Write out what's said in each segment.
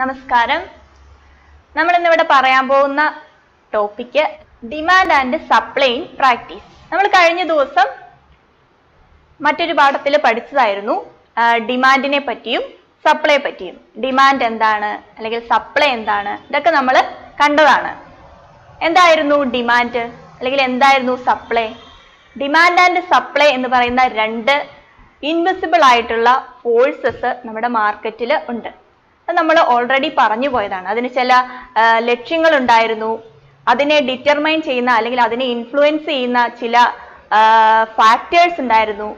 നമസ്കാരം. നമ്മൾ ഇന്നിവിടെ പറയാൻ പോകുന്ന topic demand and supply in practice നമ്മൾ കഴിഞ്ഞ ദിവസം മറ്റൊരു പാഠത്തിൽ പഠിച്ചതായിരുന്നു. ഡിമാൻഡിനെ പറ്റിയും സപ്ലൈ പറ്റിയും. ഡിമാൻഡ് എന്താണ്? അല്ലെങ്കിൽ സപ്ലൈ എന്താണ്? ഇതൊക്കെ നമ്മൾ കണ്ടതാണ്. എന്തായിരുന്നു ഡിമാൻഡ് അല്ലെങ്കിൽ എന്തായിരുന്നു സപ്ലൈ ഡിമാൻഡ് ആൻഡ് സപ്ലൈ എന്ന് പറയുന്ന രണ്ട് ഇൻവിസിബിൾ ആയിട്ടുള്ള ഫോഴ്സസ് നമ്മുടെ മാർക്കറ്റിൽ ഉണ്ട്. അത് നമ്മൾ ഓൾറെഡി പറഞ്ഞു പോയതാണ്. അതിന് ചില ലക്ഷ്യങ്ങൾ ഉണ്ടായിരുന്നു അതിനെ ഡിറ്റർമൈൻ ചെയ്യുന്ന അല്ലെങ്കിൽ അതിനെ ഇൻഫ്ലുവൻസ് ചെയ്യുന്ന ചില ഫാക്ടേഴ്സ് ഉണ്ടായിരുന്നു.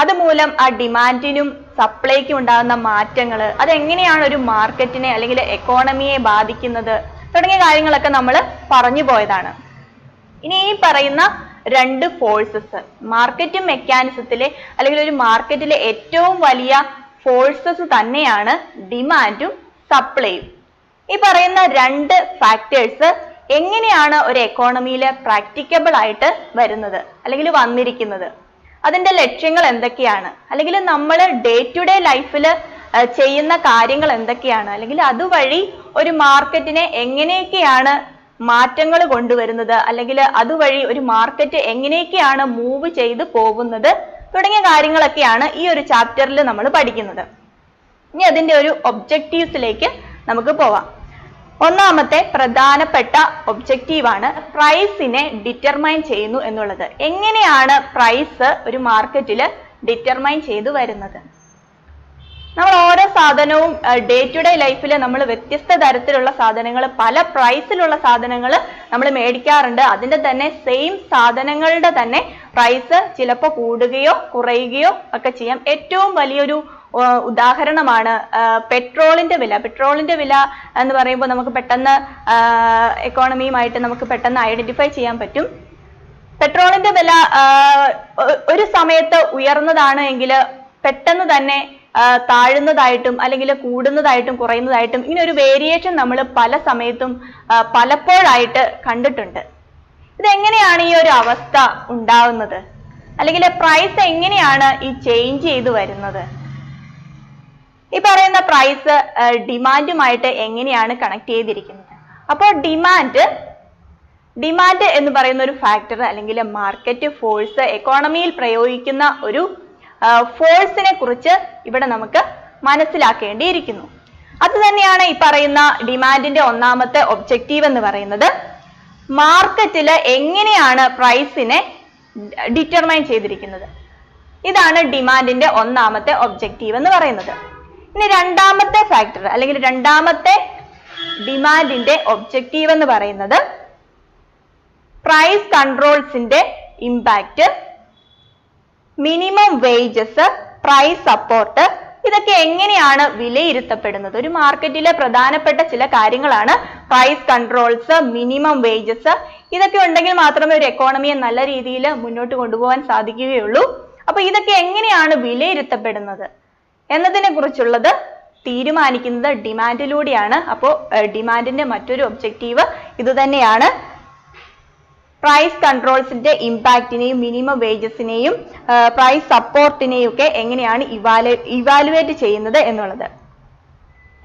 അതുമൂലം ആ ഡിമാൻഡിനും സപ്ലൈക്കും ഉണ്ടാകുന്ന മാറ്റങ്ങൾ അതെങ്ങനെയാണ് ഒരു മാർക്കറ്റിനെ അല്ലെങ്കിൽ എക്കോണമിയെ ബാധിക്കുന്നത് തുടങ്ങിയ കാര്യങ്ങളൊക്കെ നമ്മൾ പറഞ്ഞു പോയതാണ്. ഇനി ഈ പറയുന്ന രണ്ട് ഫോഴ്സസ് മാർക്കറ്റ് മെക്കാനിസത്തിലെ അല്ലെങ്കിൽ ഒരു മാർക്കറ്റിലെ ഏറ്റവും വലിയ ഫോഴ്സസ് തന്നെയാണ് ഡിമാൻഡും സപ്ലൈയും ഈ പറയുന്ന രണ്ട് ഫാക്ടേഴ്സ് എങ്ങനെയാണ് ഒരു എക്കോണമിയിൽ പ്രാക്ടിക്കബിൾ ആയിട്ട് വരുന്നത്? അല്ലെങ്കിൽ വന്നിരിക്കുന്നത്? അതിന്റെ ലക്ഷ്യങ്ങൾ എന്തൊക്കെയാണ്? അല്ലെങ്കിൽ നമ്മൾ ഡേ ടു ഡേ ലൈഫിൽ ചെയ്യുന്ന കാര്യങ്ങൾ എന്തൊക്കെയാണ്? അല്ലെങ്കിൽ അതുവഴി ഒരു മാർക്കറ്റിനെ എങ്ങനെയൊക്കെയാണ് മാറ്റങ്ങൾ കൊണ്ടുവരുന്നത്? അല്ലെങ്കിൽ അതുവഴി ഒരു മാർക്കറ്റ് എങ്ങനെയൊക്കെയാണ് മൂവ് ചെയ്ത് പോകുന്നത്? തുടങ്ങിയ കാര്യങ്ങളൊക്കെയാണ് ഈ ഒരു ചാപ്റ്ററിൽ നമ്മൾ പഠിക്കുന്നത്. ഇനി അതിന്റെ ഒരു ഒബ്ജക്റ്റീവ്സിലേക്ക് നമുക്ക് പോവാം. ഒന്നാമത്തെ പ്രധാനപ്പെട്ട ഒബ്ജക്റ്റീവ് ആണ് പ്രൈസിനെ ഡിറ്റർമൈൻ ചെയ്യുന്നു എന്നുള്ളത്. എങ്ങനെയാണ് പ്രൈസ് ഒരു മാർക്കറ്റിൽ ഡിറ്റർമൈൻ ചെയ്തു വരുന്നത്? നമ്മൾ ഓരോ സാധനവും ഡേ ടു ഡേ ലൈഫിൽ നമ്മൾ വ്യത്യസ്ത തരത്തിലുള്ള സാധനങ്ങൾ പല പ്രൈസിലുള്ള സാധനങ്ങൾ നമ്മൾ മേടിക്കാറുണ്ട്. അതിന്റെ തന്നെ സെയിം സാധനങ്ങളുടെ തന്നെ പ്രൈസ് ചിലപ്പോൾ കൂടുകയോ കുറയുകയോ ഒക്കെ ചെയ്യാം. ഏറ്റവും വലിയൊരു ഉദാഹരണമാണ് പെട്രോളിന്റെ വില. പെട്രോളിന്റെ വില എന്ന് പറയുമ്പോൾ നമുക്ക് പെട്ടെന്ന് എക്കോണമിയുമായിട്ട് നമുക്ക് പെട്ടെന്ന് ഐഡന്റിഫൈ ചെയ്യാൻ പറ്റും. പെട്രോളിന്റെ വില ഒരു സമയത്ത് ഉയർന്നതാണ് എങ്കിൽ പെട്ടെന്ന് തന്നെ താഴുന്നതായിട്ടും അല്ലെങ്കിൽ കൂടുന്നതായിട്ടും കുറയുന്നതായിട്ടും ഇങ്ങനെ ഒരു വേരിയേഷൻ നമ്മൾ പല സമയത്തും പലപ്പോഴായിട്ട് കണ്ടിട്ടുണ്ട്. ഇതെങ്ങനെയാണ് ഈ ഒരു അവസ്ഥ ഉണ്ടാവുന്നത്? അല്ലെങ്കിൽ പ്രൈസ് എങ്ങനെയാണ് ഈ ചേഞ്ച് ചെയ്തു വരുന്നത്? ഈ പറയുന്ന പ്രൈസ് ഡിമാൻഡുമായിട്ട് എങ്ങനെയാണ് കണക്ട് ചെയ്തിരിക്കുന്നത്? അപ്പോൾ ഡിമാൻഡ് ഡിമാൻഡ് എന്ന് പറയുന്ന ഒരു ഫാക്ടർ അല്ലെങ്കിൽ മാർക്കറ്റ് ഫോഴ്സ് എക്കോണമിയിൽ പ്രയോഗിക്കുന്ന ഒരു ഫോഴ്സിനെ കുറിച്ച് ഇവിടെ നമുക്ക് മനസ്സിലാക്കേണ്ടിയിരിക്കുന്നു. അത് തന്നെയാണ് ഈ പറയുന്ന ഡിമാൻഡിന്റെ ഒന്നാമത്തെ ഒബ്ജക്റ്റീവ് എന്ന് പറയുന്നത്. മാർക്കറ്റിൽ എങ്ങനെയാണ് പ്രൈസിനെ ഡിറ്റർമൈൻ ചെയ്തിരിക്കുന്നത്? ഇതാണ് ഡിമാൻഡിന്റെ ഒന്നാമത്തെ ഒബ്ജക്റ്റീവ് എന്ന് പറയുന്നത്. ഇനി രണ്ടാമത്തെ ഫാക്ടർ അല്ലെങ്കിൽ രണ്ടാമത്തെ ഡിമാൻഡിന്റെ ഒബ്ജക്റ്റീവ് എന്ന് പറയുന്നത് price കൺട്രോൾസിന്റെ impact minimum wages price support ഇതൊക്കെ എങ്ങനെയാണ് വിലയിരുത്തപ്പെടുന്നത്? ഒരു മാർക്കറ്റിലെ പ്രധാനപ്പെട്ട ചില കാര്യങ്ങളാണ് പ്രൈസ് കൺട്രോൾസ് മിനിമം വേജസ് ഇതൊക്കെ ഉണ്ടെങ്കിൽ മാത്രമേ ഒരു എക്കോണമിയെ നല്ല രീതിയിൽ മുന്നോട്ട് കൊണ്ടുപോകാൻ സാധിക്കുകയുള്ളൂ. അപ്പൊ ഇതൊക്കെ എങ്ങനെയാണ് വിലയിരുത്തപ്പെടുന്നത്? എന്നതിനെ കുറിച്ചുള്ളത് തീരുമാനിക്കുന്നത് ഡിമാൻഡിലൂടെയാണ് അപ്പോൾ ഡിമാൻഡിന്റെ മറ്റൊരു ഒബ്ജക്റ്റീവ് ഇത് തന്നെയാണ് പ്രൈസ് കൺട്രോൾസിന്റെ ഇമ്പാക്റ്റിനെയും മിനിമം വേജസിനെയും പ്രൈസ് സപ്പോർട്ടിനെയും ഒക്കെ എങ്ങനെയാണ് ഇവാലു ഇവാലുവേറ്റ് ചെയ്യുന്നത് എന്നുള്ളത്.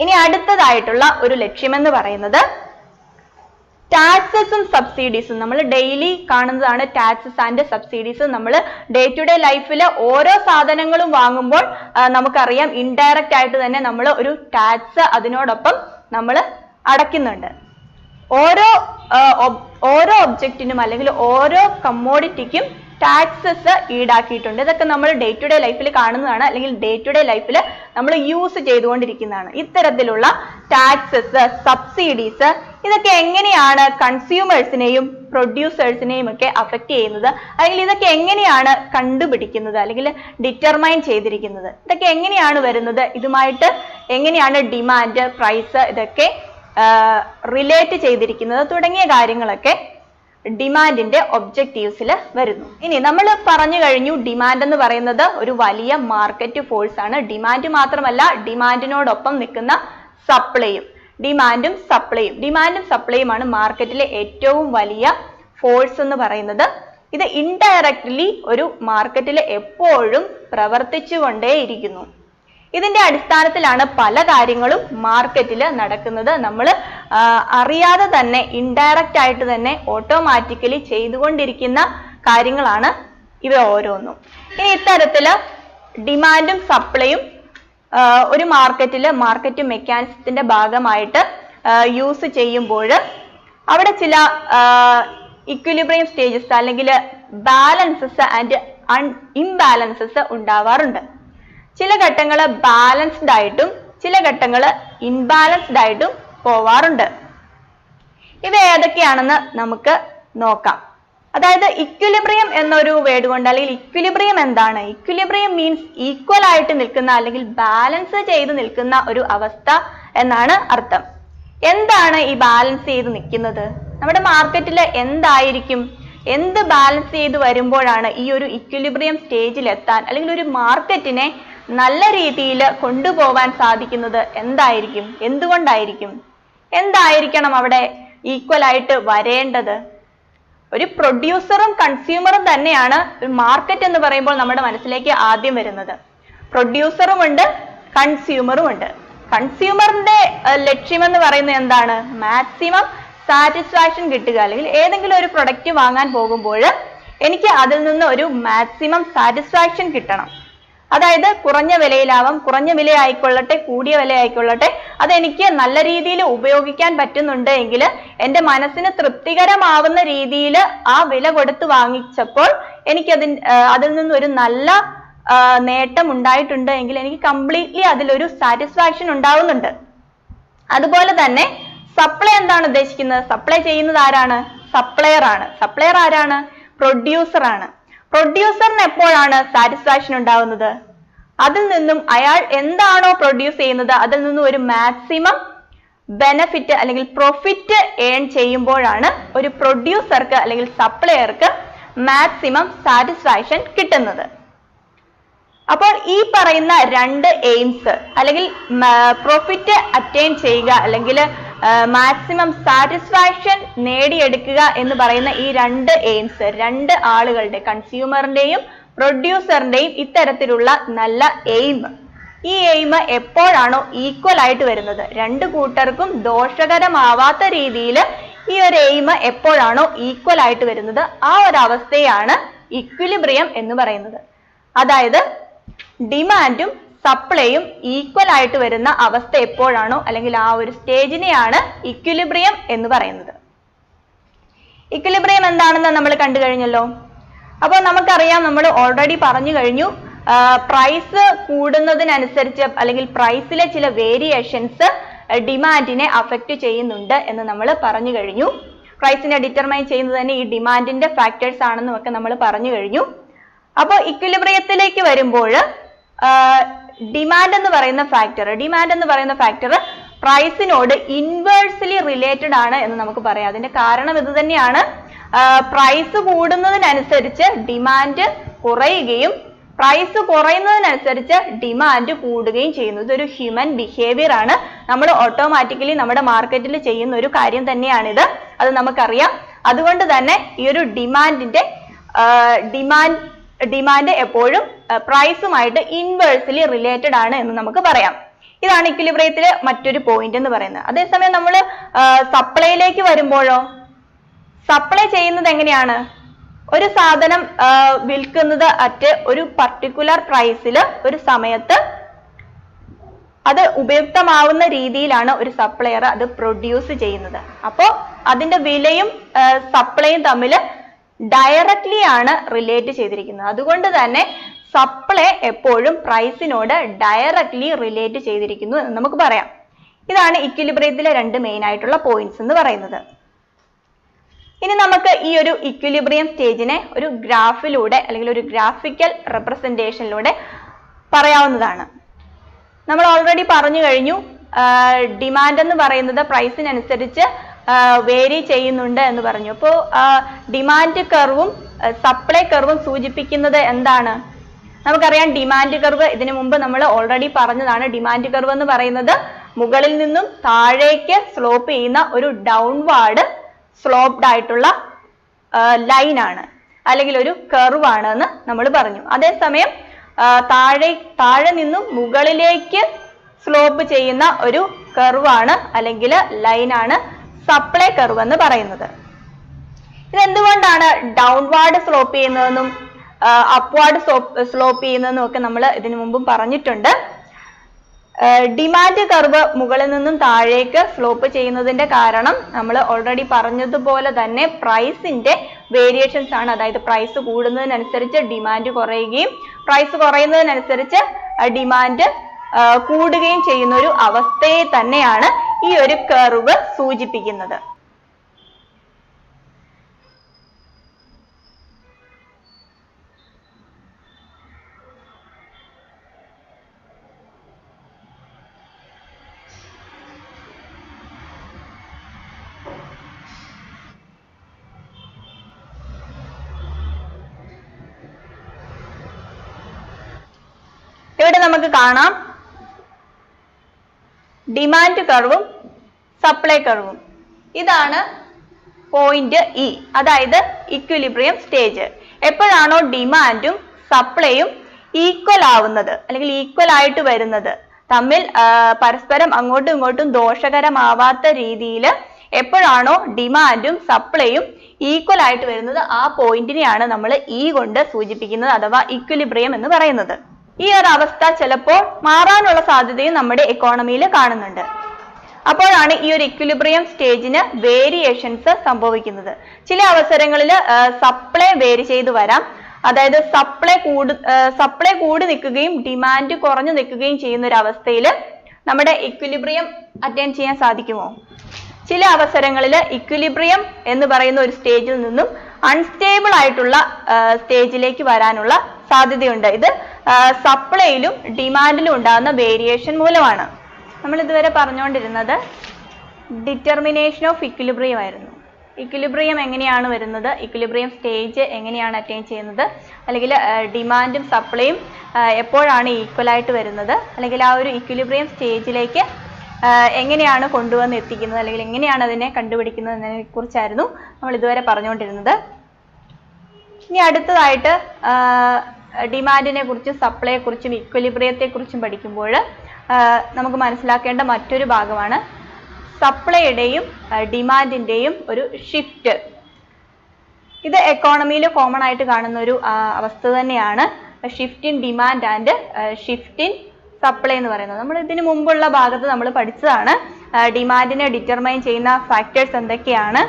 ഇനി അടുത്തതായിട്ടുള്ള ഒരു ലക്ഷ്യമെന്ന് പറയുന്നത് ടാക്സസും സബ്സിഡീസും നമ്മൾ ഡെയിലി കാണുന്നതാണ് ടാക്സസ് ആൻഡ് സബ്സിഡീസ് നമ്മൾ ഡേ ടു ഡേ ലൈഫിൽ ഓരോ സാധനങ്ങളും വാങ്ങുമ്പോൾ നമുക്കറിയാം ഇൻഡയറക്റ്റ് ആയിട്ട് തന്നെ നമ്മൾ ഒരു ടാക്സ് അതിനോടൊപ്പം നമ്മൾ അടയ്ക്കുന്നുണ്ട്. ഓരോ ഓരോ ഒബ്ജക്റ്റിനും അല്ലെങ്കിൽ ഓരോ കമ്മോഡിറ്റിക്കും ടാക്സസ് ഈടാക്കിയിട്ടുണ്ട്. ഇതൊക്കെ നമ്മൾ ഡേ ടു ഡേ ലൈഫിൽ കാണുന്നതാണ്. അല്ലെങ്കിൽ ഡേ ടു ഡേ ലൈഫിൽ നമ്മൾ യൂസ് ചെയ്തുകൊണ്ടിരിക്കുന്നതാണ്. ഇത്തരത്തിലുള്ള ടാക്സസ് സബ്സിഡീസ് ഇതൊക്കെ എങ്ങനെയാണ് കൺസ്യൂമേഴ്സിനെയും പ്രൊഡ്യൂസേഴ്സിനെയും ഒക്കെ അഫക്റ്റ് ചെയ്യുന്നത്? അല്ലെങ്കിൽ ഇതൊക്കെ എങ്ങനെയാണ് കണ്ടുപിടിക്കുന്നത്? അല്ലെങ്കിൽ ഡിറ്റർമൈൻ ചെയ്തിരിക്കുന്നത്? ഇതൊക്കെ എങ്ങനെയാണ് വരുന്നത്? ഇതുമായിട്ട് എങ്ങനെയാണ് ഡിമാൻഡ് പ്രൈസ് ഇതൊക്കെ റിലേറ്റ് ചെയ്തിരിക്കുന്നത് തുടങ്ങിയ കാര്യങ്ങളൊക്കെ ഡിമാൻഡിന്റെ ഒബ്ജക്റ്റീവ്സിൽ വരുന്നു. ഇനി നമ്മൾ പറഞ്ഞു കഴിഞ്ഞു ഡിമാൻഡ് എന്ന് പറയുന്നത് ഒരു വലിയ മാർക്കറ്റ് ഫോഴ്സ് ആണ്. ഡിമാൻഡ് മാത്രമല്ല ഡിമാൻഡിനോടൊപ്പം നിൽക്കുന്ന സപ്ലൈയും ഡിമാൻഡും സപ്ലൈയും ഡിമാൻഡും സപ്ലൈയുമാണ് മാർക്കറ്റിലെ ഏറ്റവും വലിയ ഫോഴ്സ് എന്ന് പറയുന്നത്. ഇത് ഇൻഡയറക്ട്ലി ഒരു മാർക്കറ്റിൽ എപ്പോഴും പ്രവർത്തിച്ചുകൊണ്ടേയിരിക്കുന്നു. ഇതിന്റെ അടിസ്ഥാനത്തിലാണ് പല കാര്യങ്ങളും മാർക്കറ്റിൽ നടക്കുന്നത്. നമ്മൾ അറിയാതെ തന്നെ ഇൻഡയറക്റ്റ് ആയിട്ട് തന്നെ ഓട്ടോമാറ്റിക്കലി ചെയ്തുകൊണ്ടിരിക്കുന്ന കാര്യങ്ങളാണ് ഇവ ഓരോന്നും. ഇനി ഇത്തരത്തിൽ ഡിമാൻഡും സപ്ലൈയും ഒരു മാർക്കറ്റിൽ മാർക്കറ്റ് മെക്കാനിസത്തിന്റെ ഭാഗമായിട്ട് യൂസ് ചെയ്യുമ്പോൾ അവിടെ ചില ഇക്വിലിബ്രിയം സ്റ്റേജസ് അല്ലെങ്കിൽ ബാലൻസസ് ആൻഡ് ഇംബാലൻസസ് ഉണ്ടാവാറുണ്ട്. ചില ഘട്ടങ്ങൾ ബാലൻസ്ഡ് ആയിട്ടും ചില ഘട്ടങ്ങൾ ഇൻബാലൻസ്ഡ് ആയിട്ടും പോവാറുണ്ട്. ഇവ ഏതൊക്കെയാണെന്ന് നമുക്ക് നോക്കാം. അതായത് ഇക്വിലിബ്രിയം എന്നൊരു വേർഡ് കൊണ്ട് അല്ലെങ്കിൽ ഇക്വിലിബ്രിയം എന്താണ്? ഇക്വിലിബ്രിയം മീൻസ് ഈക്വൽ ആയിട്ട് നിൽക്കുന്ന അല്ലെങ്കിൽ ബാലൻസ് ചെയ്ത് നിൽക്കുന്ന ഒരു അവസ്ഥ എന്നാണ് അർത്ഥം. എന്താണ് ഈ ബാലൻസ് ചെയ്ത് നിൽക്കുന്നത്? നമ്മുടെ മാർക്കറ്റിൽ എന്തായിരിക്കും? എന്ത് ബാലൻസ് ചെയ്ത് വരുമ്പോഴാണ് ഈ ഒരു ഇക്വിലിബ്രിയം സ്റ്റേജിൽ എത്താൻ അല്ലെങ്കിൽ ഒരു മാർക്കറ്റിനെ നല്ല രീതിയിൽ കൊണ്ടുപോവാൻ സാധിക്കുന്നത് എന്തായിരിക്കും? എന്തുകൊണ്ടായിരിക്കും? എന്തായിരിക്കണം അവിടെ ഈക്വൽ ആയിട്ട് വരേണ്ടത്? ഒരു പ്രൊഡ്യൂസറും കൺസ്യൂമറും തന്നെയാണ് ഒരു മാർക്കറ്റ് എന്ന് പറയുമ്പോൾ നമ്മുടെ മനസ്സിലേക്ക് ആദ്യം വരുന്നത്. പ്രൊഡ്യൂസറും ഉണ്ട് കൺസ്യൂമറും ഉണ്ട്. കൺസ്യൂമറിന്റെ ലക്ഷ്യം എന്ന് പറയുന്നത് എന്താണ്? മാക്സിമം സാറ്റിസ്ഫാക്ഷൻ കിട്ടുക. അല്ലെങ്കിൽ ഏതെങ്കിലും ഒരു പ്രൊഡക്റ്റ് വാങ്ങാൻ പോകുമ്പോൾ എനിക്ക് അതിൽ നിന്ന് ഒരു മാക്സിമം സാറ്റിസ്ഫാക്ഷൻ കിട്ടണം. അതായത് കുറഞ്ഞ വിലയിലാവാം കുറഞ്ഞ വില ആയിക്കൊള്ളട്ടെ കൂടിയ വില ആയിക്കൊള്ളട്ടെ അതെനിക്ക് നല്ല രീതിയിൽ ഉപയോഗിക്കാൻ പറ്റുന്നുണ്ട് എങ്കിൽ എന്റെ മനസ്സിന് തൃപ്തികരമാവുന്ന രീതിയിൽ ആ വില കൊടുത്ത് വാങ്ങിച്ചപ്പോൾ എനിക്കതിൻ അതിൽ നിന്ന് ഒരു നല്ല നേട്ടം ഉണ്ടായിട്ടുണ്ട് എങ്കിൽ എനിക്ക് കംപ്ലീറ്റ്ലി അതിലൊരു സാറ്റിസ്ഫാക്ഷൻ ഉണ്ടാവുന്നുണ്ട്. അതുപോലെ തന്നെ സപ്ലൈ എന്താണ് ഉദ്ദേശിക്കുന്നത്? സപ്ലൈ ചെയ്യുന്നത് ആരാണ്? സപ്ലയർ ആണ്. സപ്ലയർ ആരാണ്? പ്രൊഡ്യൂസർ ആണ്. പ്രൊഡ്യൂസറിന് എപ്പോഴാണ് സാറ്റിസ്ഫാക്ഷൻ ഉണ്ടാവുന്നത്? അതിൽ നിന്നും അയാൾ എന്താണോ പ്രൊഡ്യൂസ് ചെയ്യുന്നത് അതിൽ നിന്നും ഒരു മാക്സിമം ബെനഫിറ്റ് അല്ലെങ്കിൽ പ്രോഫിറ്റ് ഏൺ ചെയ്യുമ്പോഴാണ് ഒരു പ്രൊഡ്യൂസർക്ക് അല്ലെങ്കിൽ സപ്ലയർക്ക് മാക്സിമം സാറ്റിസ്ഫാക്ഷൻ കിട്ടുന്നത്. അപ്പോൾ ഈ പറയുന്ന രണ്ട് എയിംസ് അല്ലെങ്കിൽ പ്രോഫിറ്റ് അറ്റൈൻ ചെയ്യുക അല്ലെങ്കിൽ മാക്സിമം സാറ്റിസ്ഫാക്ഷൻ നേടിയെടുക്കുക എന്ന് പറയുന്ന ഈ രണ്ട് എയിംസ് രണ്ട് ആളുകളുടെ കൺസ്യൂമറിന്റെയും പ്രൊഡ്യൂസറിന്റെയും ഇത്തരത്തിലുള്ള നല്ല എയിം ഈ എയിം എപ്പോഴാണോ ഈക്വൽ ആയിട്ട് വരുന്നത്? രണ്ട് കൂട്ടർക്കും ദോഷകരമാവാത്ത രീതിയിൽ ഈ ഒരു എയിം എപ്പോഴാണോ ഈക്വൽ ആയിട്ട് വരുന്നത്? ആ ഒരു അവസ്ഥയാണ് ഇക്വിലിബ്രിയം എന്ന് പറയുന്നത്. അതായത് ഡിമാൻഡും സപ്ലൈയും ഈക്വൽ ആയിട്ട് വരുന്ന അവസ്ഥ എപ്പോഴാണോ അല്ലെങ്കിൽ ആ ഒരു സ്റ്റേജിനെയാണ് ഇക്വിലിബ്രിയം എന്ന് പറയുന്നത്. ഇക്വിലിബ്രിയം എന്താണെന്ന് നമ്മൾ കണ്ടു കഴിഞ്ഞല്ലോ. അപ്പോൾ നമുക്കറിയാം നമ്മൾ ഓൾറെഡി പറഞ്ഞു കഴിഞ്ഞു പ്രൈസ് കൂടുന്നതിനനുസരിച്ച് അല്ലെങ്കിൽ പ്രൈസിലെ ചില വേരിയേഷൻസ് ഡിമാൻഡിനെ അഫക്റ്റ് ചെയ്യുന്നുണ്ട് എന്ന് നമ്മൾ പറഞ്ഞു കഴിഞ്ഞു. പ്രൈസിനെ ഡിറ്റർമൈൻ ചെയ്യുന്നത് തന്നെ ഈ ഡിമാൻഡിന്റെ ഫാക്ടേഴ്സ് ആണെന്നും ഒക്കെ നമ്മൾ പറഞ്ഞു കഴിഞ്ഞു. അപ്പോൾ ഇക്വിലിബ്രിയത്തിലേക്ക് വരുമ്പോൾ ഡിമാൻഡ് എന്ന് പറയുന്ന ഫാക്ടർ ഡിമാൻഡ് എന്ന് പറയുന്ന ഫാക്ടർ പ്രൈസിനോട് ഇൻവേഴ്സ്ലി റിലേറ്റഡ് ആണ് എന്ന് നമുക്ക് പറയാം. അതിന്റെ കാരണം ഇത് തന്നെയാണ്. പ്രൈസ് കൂടുന്നതിനനുസരിച്ച് ഡിമാൻഡ് കുറയുകയും പ്രൈസ് കുറയുന്നതിനനുസരിച്ച് ഡിമാൻഡ് കൂടുകയും ചെയ്യുന്നു. ഇതൊരു ഹ്യൂമൻ ബിഹേവിയർ ആണ്. നമ്മൾ ഓട്ടോമാറ്റിക്കലി നമ്മുടെ മാർക്കറ്റിൽ ചെയ്യുന്ന ഒരു കാര്യം തന്നെയാണിത്. അത് നമുക്കറിയാം. അതുകൊണ്ട് തന്നെ ഈ ഒരു ഡിമാൻഡിന്റെ ഡിമാൻഡ് ഡിമാൻഡ് എപ്പോഴും പ്രൈസുമായിട്ട് ഇൻവേഴ്സ്ലി റിലേറ്റഡ് ആണ് എന്ന് നമുക്ക് പറയാം. ഇതാണ് ഇക്വിലിബ്രിയത്തിലെ മറ്റൊരു പോയിന്റ് എന്ന് പറയുന്നത്. അതേസമയം നമ്മൾ സപ്ലൈയിലേക്ക് വരുമ്പോഴോ? സപ്ലൈ ചെയ്യുന്നത് എങ്ങനെയാണ്? ഒരു സാധനം വിൽക്കുന്നത് അറ്റ് ഒരു പർട്ടിക്കുലർ പ്രൈസിൽ ഒരു സമയത്ത് അത് ഉപയുക്തമാവുന്ന രീതിയിലാണ് ഒരു സപ്ലയർ അത് പ്രൊഡ്യൂസ് ചെയ്യുന്നത്. അപ്പോൾ അതിന്റെ വിലയും സപ്ലൈയും തമ്മിൽ ഡയറക്റ്റ്ലി ആണ് റിലേറ്റ് ചെയ്തിരിക്കുന്നത്. അതുകൊണ്ട് തന്നെ സപ്ലൈ എപ്പോഴും പ്രൈസിനോട് ഡയറക്ട്ലി റിലേറ്റ് ചെയ്തിരിക്കുന്നു എന്ന് നമുക്ക് പറയാം. ഇതാണ് ഇക്വിലിബ്രിയത്തിലെ രണ്ട് മെയിൻ ആയിട്ടുള്ള പോയിന്റ്സ് എന്ന് പറയുന്നത്. ഇനി നമുക്ക് ഈ ഒരു ഇക്വിലിബ്രിയം സ്റ്റേജിനെ ഒരു ഗ്രാഫിലൂടെ അല്ലെങ്കിൽ ഒരു ഗ്രാഫിക്കൽ റെപ്രസെന്റേഷനിലൂടെ പറയാവുന്നതാണ്. നമ്മൾ ഓൾറെഡി പറഞ്ഞു കഴിഞ്ഞു ഡിമാൻഡ് എന്ന് പറയുന്നത് പ്രൈസിനനുസരിച്ച് വേരി ചെയ്യുന്നുണ്ട് എന്ന് പറഞ്ഞു. അപ്പോൾ ഡിമാൻഡ് കർവും സപ്ലൈ കർവും സൂചിപ്പിക്കുന്നത് എന്താണ്? നമുക്കറിയാം ഡിമാൻഡ് കർവ് ഇതിനു മുമ്പ് നമ്മൾ ഓൾറെഡി പറഞ്ഞതാണ് ഡിമാൻഡ് കർവ് എന്ന് പറയുന്നത് മുകളിൽ നിന്നും താഴേക്ക് സ്ലോപ്പ് ചെയ്യുന്ന ഒരു ഡൗൺവാർഡ് സ്ലോപ്ഡ് ആയിട്ടുള്ള ലൈൻ ആണ്. അല്ലെങ്കിൽ ഒരു കർവ് ആണ് എന്ന് നമ്മൾ പറഞ്ഞു. അതേസമയം താഴെ താഴെ നിന്നും മുകളിലേക്ക് സ്ലോപ്പ് ചെയ്യുന്ന ഒരു കർവാണ് അല്ലെങ്കിൽ ലൈനാണ് സപ്ലൈ കർവ് എന്ന് പറയുന്നത്. ഇതെന്തുകൊണ്ടാണ് ഡൗൺവാർഡ് സ്ലോപ്പ് ചെയ്യുന്നതെന്നും അപ്വാർഡ് സ്ലോപ്പ് ചെയ്യുന്നതെന്നൊക്കെ നമ്മൾ ഇതിനു മുമ്പും പറഞ്ഞിട്ടുണ്ട്. ഡിമാൻഡ് കർവ് മുകളിൽ നിന്നും താഴേക്ക് സ്ലോപ്പ് ചെയ്യുന്നതിന്റെ കാരണം നമ്മൾ ഓൾറെഡി പറഞ്ഞതുപോലെ തന്നെ പ്രൈസിന്റെ വേരിയേഷൻസ് ആണ്. അതായത് പ്രൈസ് കൂടുന്നതിനനുസരിച്ച് ഡിമാൻഡ് കുറയുകയും പ്രൈസ് കുറയുന്നതിനനുസരിച്ച് ഡിമാൻഡ് കൂടുകയും ചെയ്യുന്ന ഒരു അവസ്ഥയെ തന്നെയാണ് ഈ ഒരു കർവ് സൂചിപ്പിക്കുന്നത്. നമുക്ക് കാണാം. ഡിമാൻഡ് കർവും സപ്ലൈ കർവും ഇതാണ് പോയിന്റ് ഇ അതായത് ഇക്വിലിബ്രിയം സ്റ്റേജ് എപ്പോഴാണോ ഡിമാൻഡും സപ്ലൈയും ഈക്വൽ ആവുന്നത് അല്ലെങ്കിൽ ഈക്വൽ ആയിട്ട് വരുന്നത്. തമ്മിൽ പരസ്പരം അങ്ങോട്ടും ഇങ്ങോട്ടും ദോഷകരമാവാത്ത രീതിയിൽ എപ്പോഴാണോ ഡിമാൻഡും സപ്ലൈയും ഈക്വൽ ആയിട്ട് വരുന്നത് ആ പോയിന്റിനെയാണ് നമ്മൾ ഇ കൊണ്ട് സൂചിപ്പിക്കുന്നത് അഥവാ ഇക്വിലിബ്രിയം എന്ന് പറയുന്നത്. ഈ ഒരു അവസ്ഥ ചിലപ്പോൾ മാറാനുള്ള സാധ്യതയും നമ്മുടെ എക്കോണമിയിൽ കാണുന്നുണ്ട്. അപ്പോഴാണ് ഈ ഒരു ഇക്വിലിബ്രിയം സ്റ്റേജിന് വേരിയേഷൻസ് സംഭവിക്കുന്നത്. ചില അവസരങ്ങളിൽ സപ്ലൈ വേരി ചെയ്ത് വരാം. അതായത് സപ്ലൈ കൂടു സപ്ലൈ കൂടി നിൽക്കുകയും ഡിമാൻഡ് കുറഞ്ഞു നിൽക്കുകയും ചെയ്യുന്ന ഒരു അവസ്ഥയിൽ നമ്മുടെ ഇക്വിലിബ്രിയം അറ്റൈൻ ചെയ്യാൻ സാധിക്കുമോ? ചില അവസരങ്ങളിൽ ഇക്വിലിബ്രിയം എന്ന് പറയുന്ന ഒരു സ്റ്റേജിൽ നിന്നും അൺസ്റ്റേബിൾ ആയിട്ടുള്ള സ്റ്റേജിലേക്ക് വരാനുള്ള സാധ്യതയുണ്ട്. ഇത് സപ്ലൈയിലും ഡിമാൻഡിലും ഉണ്ടാകുന്ന വേരിയേഷൻ മൂലമാണ്. നമ്മൾ ഇതുവരെ പറഞ്ഞുകൊണ്ടിരുന്നത് ഡിറ്റർമിനേഷൻ ഓഫ് ഇക്വിലിബ്രിയം ആയിരുന്നു. ഇക്വിലിബ്രിയം എങ്ങനെയാണ് വരുന്നത്? ഇക്വിലിബ്രിയം സ്റ്റേജ് എങ്ങനെയാണ് അറ്റൈൻ ചെയ്യുന്നത്? അല്ലെങ്കിൽ ഡിമാൻഡും സപ്ലൈയും എപ്പോഴാണ് ഈക്വൽ ആയിട്ട് വരുന്നത്? അല്ലെങ്കിൽ ആ ഒരു ഇക്വിലിബ്രിയം സ്റ്റേജിലേക്ക് എങ്ങനെയാണ് കൊണ്ടുവന്ന് എത്തിക്കുന്നത്? അല്ലെങ്കിൽ എങ്ങനെയാണ് അതിനെ കണ്ടുപിടിക്കുന്നത് എന്നതിനെ കുറിച്ചായിരുന്നു നമ്മൾ ഇതുവരെ പറഞ്ഞുകൊണ്ടിരുന്നത്. ഇനി അടുത്തതായിട്ട് ഡിമാൻഡിനെ കുറിച്ചും സപ്ലൈയെ കുറിച്ചും ഇക്വലിബ്രിയത്തെ കുറിച്ചും പഠിക്കുമ്പോൾ നമുക്ക് മനസ്സിലാക്കേണ്ട മറ്റൊരു ഭാഗമാണ് സപ്ലൈയുടെയും ഡിമാൻഡിന്റെയും ഒരു ഷിഫ്റ്റ് ഇത് എക്കോണമിയിൽ കോമൺ ആയിട്ട് കാണുന്ന ഒരു അവസ്ഥ തന്നെയാണ്. Shift in demand and shift in supply എന്ന് പറയുന്നത്. നമ്മൾ ഇതിന് മുമ്പുള്ള ഭാഗത്ത് നമ്മൾ പഠിച്ചതാണ് ഡിമാൻഡിനെ ഡിറ്റർമൈൻ ചെയ്യുന്ന ഫാക്ടേഴ്സ് എന്തൊക്കെയാണ്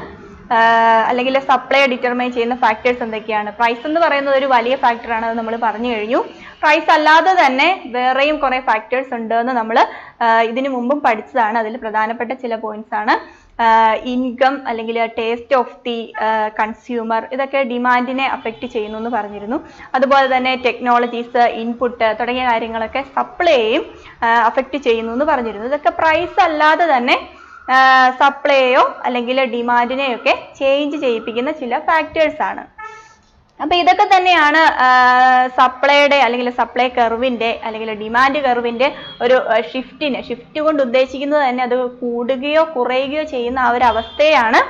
അല്ലെങ്കിൽ സപ്ലൈ ഡിറ്റർമൈൻ ചെയ്യുന്ന ഫാക്ടേഴ്സ് എന്തൊക്കെയാണ്. പ്രൈസ് എന്ന് പറയുന്നത് ഒരു വലിയ ഫാക്ടറാണ് അത് നമ്മൾ പറഞ്ഞു കഴിഞ്ഞു. പ്രൈസ് അല്ലാതെ തന്നെ വേറെയും കുറെ ഫാക്ടേഴ്സ് ഉണ്ട് എന്ന് നമ്മൾ ഇതിനു മുമ്പും പഠിച്ചതാണ്. അതിൽ പ്രധാനപ്പെട്ട ചില പോയിന്റ്സ് ആണ്. ഇൻകം അല്ലെങ്കിൽ ടേസ്റ്റ് ഓഫ് ദി കൺസ്യൂമർ ഇതൊക്കെ ഡിമാൻഡിനെ അഫക്റ്റ് ചെയ്യുന്നു എന്ന് പറഞ്ഞിരുന്നു. അതുപോലെ തന്നെ ടെക്നോളജീസ് ഇൻപുട്ട് തുടങ്ങിയ കാര്യങ്ങളൊക്കെ സപ്ലൈയും അഫക്റ്റ് ചെയ്യുന്നു എന്ന് പറഞ്ഞിരുന്നു. ഇതൊക്കെ പ്രൈസ് അല്ലാതെ തന്നെ സപ്ലൈയോ അല്ലെങ്കിൽ ഡിമാൻഡിനെയൊക്കെ ചേഞ്ച് ചെയ്യിപ്പിക്കുന്ന ചില ഫാക്ടേഴ്സ് ആണ്. അപ്പൊ ഇതൊക്കെ തന്നെയാണ് സപ്ലൈയുടെ അല്ലെങ്കിൽ സപ്ലൈ കർവിന്റെ അല്ലെങ്കിൽ ഡിമാൻഡ് കർവിന്റെ ഒരു ഷിഫ്റ്റിന് ഷിഫ്റ്റ് കൊണ്ട് ഉദ്ദേശിക്കുന്നത് തന്നെ അത് കൂടുകയോ കുറയുകയോ ചെയ്യുന്ന ആ ഒരു അവസ്ഥയാണ്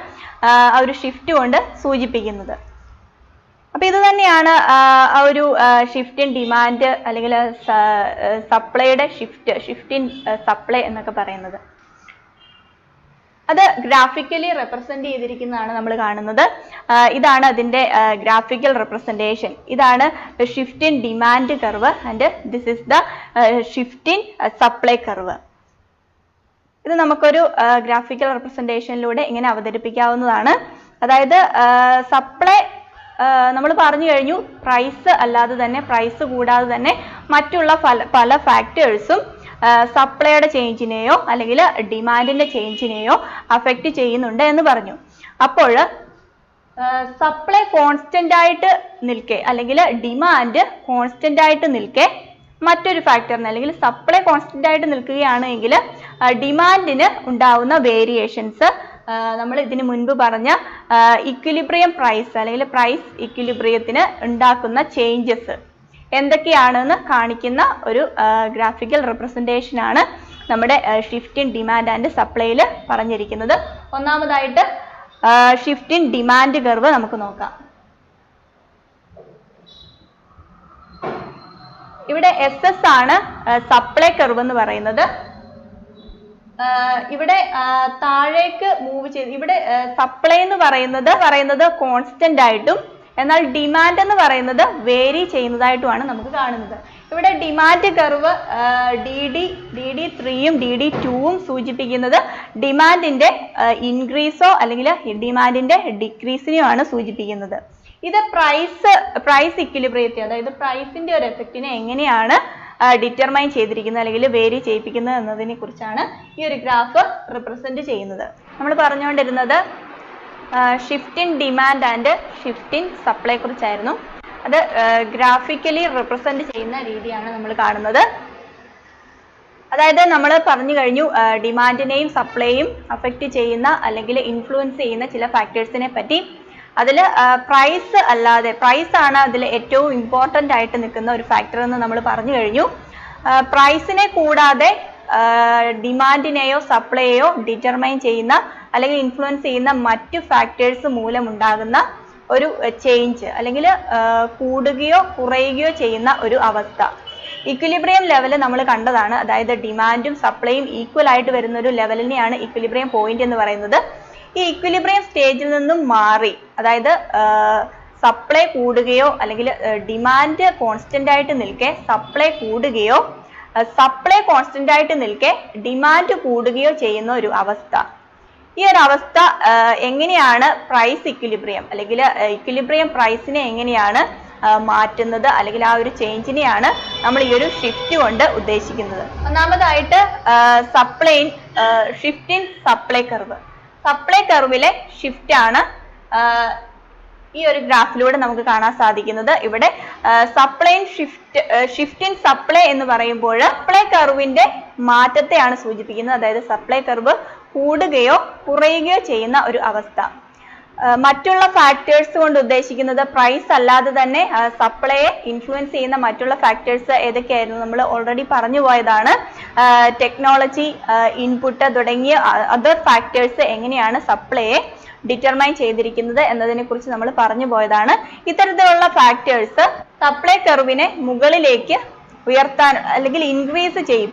ആ, ഒരു ഷിഫ്റ്റ് കൊണ്ട് സൂചിപ്പിക്കുന്നത്. അപ്പൊ ഇത് തന്നെയാണ് ആ, ഒരു ഷിഫ്റ്റ് ഇൻ ഡിമാൻഡ് അല്ലെങ്കിൽ സപ്ലൈയുടെ ഷിഫ്റ്റ് ഷിഫ്റ്റ് ഇൻ സപ്ലൈ എന്നൊക്കെ പറയുന്നത്. അത് ഗ്രാഫിക്കലി റെപ്രസെന്റ് ചെയ്തിരിക്കുന്നതാണ് നമ്മൾ കാണുന്നത്. ഇതാണ് അതിന്റെ ഗ്രാഫിക്കൽ റെപ്രസെന്റേഷൻ ഇതാണ് shift in demand curve and this is the shift in supply curve ഇത് നമുക്കൊരു ഗ്രാഫിക്കൽ റെപ്രസെന്റേഷനിലൂടെ ഇങ്ങനെ അവതരിപ്പിക്കാവുന്നതാണ്. അതായത് സപ്ലൈ നമ്മൾ പറഞ്ഞു കഴിഞ്ഞു പ്രൈസ് അല്ലാതെ തന്നെ പ്രൈസ് കൂടാതെ തന്നെ മറ്റുള്ള പല ഫാക്ടേഴ്സും സപ്ലൈയുടെ ചേഞ്ചിനെയോ അല്ലെങ്കിൽ ഡിമാൻഡിന്റെ ചേഞ്ചിനെയോ അഫക്റ്റ് ചെയ്യുന്നുണ്ട് എന്ന് പറഞ്ഞു. അപ്പോൾ സപ്ലൈ കോൺസ്റ്റന്റ് ആയിട്ട് നിൽക്കെ അല്ലെങ്കിൽ ഡിമാൻഡ് കോൺസ്റ്റന്റ് ആയിട്ട് നിൽക്കെ മറ്റൊരു ഫാക്ടറിന് അല്ലെങ്കിൽ സപ്ലൈ കോൺസ്റ്റന്റ് ആയിട്ട് നിൽക്കുകയാണ് നിൽക്കുകയാണെങ്കിൽ ഡിമാൻഡിന് ഉണ്ടാവുന്ന വേരിയേഷൻസ് നമ്മൾ ഇതിന് മുൻപ് പറഞ്ഞ ഇക്വിലിബ്രിയം പ്രൈസ് അല്ലെങ്കിൽ പ്രൈസ് ഇക്വിലിബ്രിയത്തിന് ഉണ്ടാക്കുന്ന ചേഞ്ചസ് എന്തൊക്കെയാണെന്ന് കാണിക്കുന്ന ഒരു ഗ്രാഫിക്കൽ റെപ്രസെന്റേഷൻ ആണ് നമ്മുടെ ഷിഫ്റ്റ് ഇൻ ഡിമാൻഡ് ആൻഡ് സപ്ലൈയിൽ പറഞ്ഞിരിക്കുന്നത്. ഒന്നാമതായിട്ട് ഷിഫ്റ്റ് ഇൻ ഡിമാൻഡ് കർവ് നമുക്ക് നോക്കാം. ഇവിടെ എസ് എസ് ആണ് സപ്ലൈ കർവ് എന്ന് പറയുന്നത്. ഇവിടെ താഴേക്ക് മൂവ് ചെയ്ത് ഇവിടെ സപ്ലൈ എന്ന് പറയുന്നത് പറയുന്നത് കോൺസ്റ്റന്റ് ആയിട്ടും എന്നാൽ ഡിമാൻഡ് എന്ന് പറയുന്നത് വേരി ചെയ്യുന്നതായിട്ടുമാണ് നമുക്ക് കാണുന്നത്. ഇവിടെ demand curve D D D D ത്രീയും ഡി ഡി ടൂവും സൂചിപ്പിക്കുന്നത് ഡിമാൻഡിന്റെ ഇൻക്രീസോ അല്ലെങ്കിൽ ഡിമാൻഡിന്റെ ഡിക്രീസിനെയാണ് സൂചിപ്പിക്കുന്നത്. ഇത് പ്രൈസ് പ്രൈസ് ഇക്വിലിബ്രിയത്തെ അതായത് പ്രൈസിന്റെ ഒരു എഫക്റ്റിനെ എങ്ങനെയാണ് ഡിറ്റർമൈൻ ചെയ്തിരിക്കുന്നത് അല്ലെങ്കിൽ വേരി ചെയ്യിപ്പിക്കുന്നത് എന്നതിനെ കുറിച്ചാണ് ഈ ഒരു ഗ്രാഫ് റിപ്രസെന്റ് ചെയ്യുന്നത്. നമ്മൾ പറഞ്ഞുകൊണ്ടിരുന്നത് shift in demand and shift in supply കുറിച്ചായിരുന്നു. അത് ഗ്രാഫിക്കലി റിപ്രസെന്റ് ചെയ്യുന്ന രീതിയാണ് നമ്മൾ കാണുന്നത്. അതായത് നമ്മൾ പറഞ്ഞു കഴിഞ്ഞു ഡിമാൻഡിനെയും സപ്ലൈയും അഫക്റ്റ് ചെയ്യുന്ന അല്ലെങ്കിൽ ഇൻഫ്ലുവൻസ് ചെയ്യുന്ന ചില ഫാക്ടേഴ്സിനെ പറ്റി. അതിൽ പ്രൈസ് അല്ലാതെ പ്രൈസ് ആണ് അതിൽ ഏറ്റവും ഇമ്പോർട്ടന്റ് ആയിട്ട് നിൽക്കുന്ന ഒരു ഫാക്ടർ എന്ന് നമ്മൾ പറഞ്ഞു കഴിഞ്ഞു. പ്രൈസിനെ കൂടാതെ ഡിമാൻഡിനെയോ സപ്ലൈയോ ഡിറ്റർമൈൻ ചെയ്യുന്ന അല്ലെങ്കിൽ ഇൻഫ്ലുവൻസ് ചെയ്യുന്ന മറ്റു ഫാക്ടേഴ്സ് മൂലമുണ്ടാകുന്ന ഒരു ചേഞ്ച് അല്ലെങ്കിൽ കൂടുകയോ കുറയുകയോ ചെയ്യുന്ന ഒരു അവസ്ഥ. ഇക്വിലിബ്രിയം ലെവൽ നമ്മൾ കണ്ടതാണ്. അതായത് ഡിമാൻഡും സപ്ലൈയും ഈക്വൽ ആയിട്ട് വരുന്ന ഒരു ലെവലിനെയാണ് ഇക്വിലിബ്രിയം പോയിന്റ് എന്ന് പറയുന്നത്. ഈ ഇക്വിലിബ്രിയം സ്റ്റേജിൽ നിന്നും മാറി അതായത് സപ്ലൈ കൂടുകയോ അല്ലെങ്കിൽ ഡിമാൻഡ് കോൺസ്റ്റന്റ് ആയിട്ട് നിൽക്കെ സപ്ലൈ കൂടുകയോ സപ്ലൈ കോൺസ്റ്റന്റ് ആയിട്ട് നിൽക്കെ ഡിമാൻഡ് കൂടുകയോ ചെയ്യുന്ന ഒരു അവസ്ഥ. ഈ ഒരു അവസ്ഥ എങ്ങനെയാണ് പ്രൈസ് ഇക്വിലിബ്രിയം അല്ലെങ്കിൽ ഇക്വിലിബ്രിയം പ്രൈസിനെ എങ്ങനെയാണ് മാറ്റുന്നത് അല്ലെങ്കിൽ ആ ഒരു ചേഞ്ചിനെയാണ് നമ്മൾ ഈ ഒരു ഷിഫ്റ്റ് കൊണ്ട് ഉദ്ദേശിക്കുന്നത്. ഒന്നാമതായിട്ട് supply shift in supply curve supply കർവിലെ shift ആണ് ഈ ഒരു ഗ്രാഫിലൂടെ നമുക്ക് കാണാൻ സാധിക്കുന്നത്. ഇവിടെ supply shift shift in supply എന്ന് പറയുമ്പോൾ സപ്ലൈ കർവിന്റെ മാറ്റത്തെയാണ് സൂചിപ്പിക്കുന്നത്. അതായത് സപ്ലൈ കർവ് കൂടുകയോ കുറയുകയോ ചെയ്യുന്ന ഒരു അവസ്ഥ. മറ്റുള്ള ഫാക്ടേഴ്സ് കൊണ്ട് ഉദ്ദേശിക്കുന്നത് പ്രൈസ് അല്ലാതെ തന്നെ സപ്ലൈയെ ഇൻഫ്ലുവൻസ് ചെയ്യുന്ന മറ്റുള്ള ഫാക്ടേഴ്സ് ഏതൊക്കെയായിരുന്നു നമ്മൾ ഓൾറെഡി പറഞ്ഞു പോയതാണ്. ടെക്നോളജി ഇൻപുട്ട് തുടങ്ങിയ അതർ ഫാക്ടേഴ്സ് എങ്ങനെയാണ് സപ്ലൈയെ ഡിറ്റർമൈൻ ചെയ്തിരിക്കുന്നത് എന്നതിനെ കുറിച്ച് നമ്മൾ പറഞ്ഞു പോയതാണ്. ഇത്തരത്തിലുള്ള ഫാക്ടേഴ്സ് സപ്ലൈ കർവിനെ മുകളിലേക്ക് ഉയർത്താൻ അല്ലെങ്കിൽ ഇൻക്രീസ് ചെയ്യും